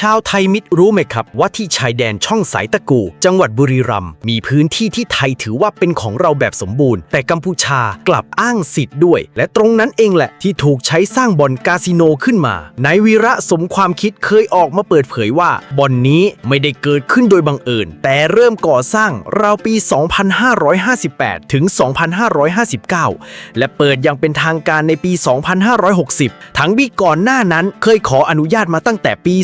ชาวไทยมิตรรู้ไหมครับ ว่าที่ชายแดนช่องสายตะกู จังหวัดบุรีรัมย์มีพื้นที่ที่ไทยถือว่าเป็นของเราแบบสมบูรณ์ แต่กัมพูชากลับอ้างสิทธิ์ด้วย และตรงนั้นเองแหละที่ถูกใช้สร้างบ่อนคาสิโนขึ้นมานายวีระสมความคิดเคยออกมาเปิดเผยว่าบ่อนนี้ไม่ได้เกิดขึ้นโดยบังเอิญ แต่เริ่มก่อสร้างราวปี 2558 ถึง 2559 และเปิดอย่างเป็นทางการในปี 2560 ทั้งที่ก่อนหน้านั้นเคยขออนุญาตมาตั้งแต่ปี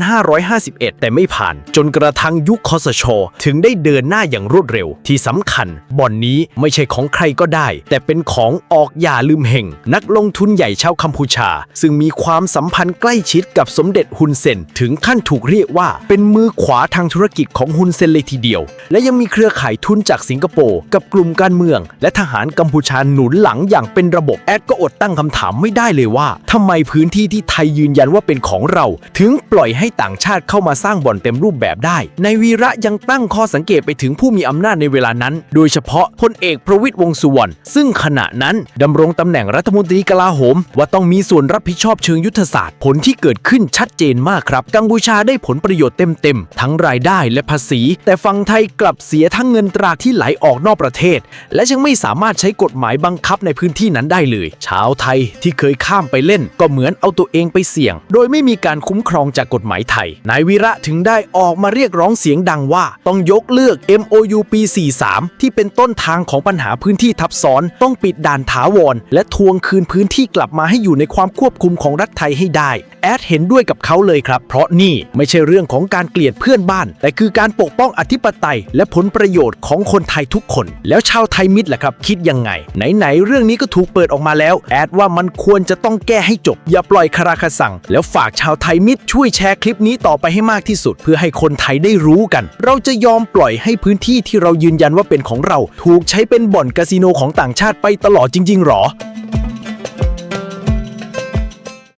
2551 แต่ไม่ผ่าน จนกระทั่งยุคคอสช ถึงได้เดินหน้าอย่างรวดเร็ว ที่สำคัญ บ่อนนี้ไม่ใช่ของใครก็ได้ แต่เป็นของออกอย่าลืมเห่ง นักลงทุนใหญ่ชาวกัมพูชา ซึ่งมีความสัมพันธ์ใกล้ชิดกับสมเด็จฮุนเซนถึงขั้นถูกเรียกว่า เป็นมือขวาทางธุรกิจของฮุนเซนเลยทีเดียว และยังมีเครือข่ายทุนจากสิงคโปร์กับกลุ่มการเมือง และทหารกัมพูชาหนุนหลังอย่างเป็นระบบแอดก็อดตั้งคำถามไม่ได้เลยว่าทำไมพื้นที่ที่ไทยยืนยันว่าเป็นของเรา ถึงปล่อยให้ต่างชาติเข้ามาสร้างบ่อนเต็มรูปแบบได้ ในวีระยังตั้งข้อสังเกตไปถึงผู้มีอำนาจในเวลานั้น โดยเฉพาะพลเอกประวิตยวงษ์สุวรรณซึ่งขณะนั้นดำรงตำแหน่งรัฐมนตรีกลาโหม ว่าต้องมีส่วนรับผิดชอบเชิงยุทธศาสตร์ผลที่เกิดขึ้นชัดเจนมากครับ กัมพูชาได้ผลประโยชน์เต็มๆทั้งรายได้และภาษี แต่ฝั่งไทยกลับเสียทั้งเงินตราที่ไหลออกนอกประเทศ และยังไม่สามารถใช้กฎหมายบังคับในพื้นที่นั้นได้เลย ชาวไทยที่เคยข้ามไปเล่น ก็เหมือนเอาตัวเองไปเสี่ยง โดยไม่มีการคุ้มครองจากกฎหมายไทย นายวีระถึงได้ออกมาเรียกร้องเสียงดังว่า ต้องยกเลิก MOU ปี 43 ที่เป็นต้นทางของปัญหาพื้นที่ทับซ้อน ต้องปิดด่านถาวร และทวงคืนพื้นที่กลับมาให้อยู่ในความควบคุมของรัฐไทยให้ได้ แอดเห็นด้วยกับเขาเลยครับ เพราะนี่ไม่ใช่เรื่องของการเกลียดเพื่อนบ้าน แต่คือการปกป้องอธิปไตย และผลประโยชน์ของคนไทยทุกคน แล้วชาวไทยมิตรล่ะครับ คิดยังไง ไหนๆเรื่องนี้ก็ถูกเปิดออกมาแล้ว แอดว่ามันควรจะต้องแก้ให้จบ อย่าปล่อยคาราคาสั่ง แล้วฝากชาวไทยมิตรช่วยแชร์คลิปลิปนี้ต่อไปให้มากที่สุด เพื่อให้คนไทยได้รู้กัน เราจะยอมปล่อยให้พื้นที่ที่เรายืนยันว่าเป็นของเรา ถูกใช้เป็นบ่อนคาสิโนของต่างชาติไปตลอดจริง ๆ หรอ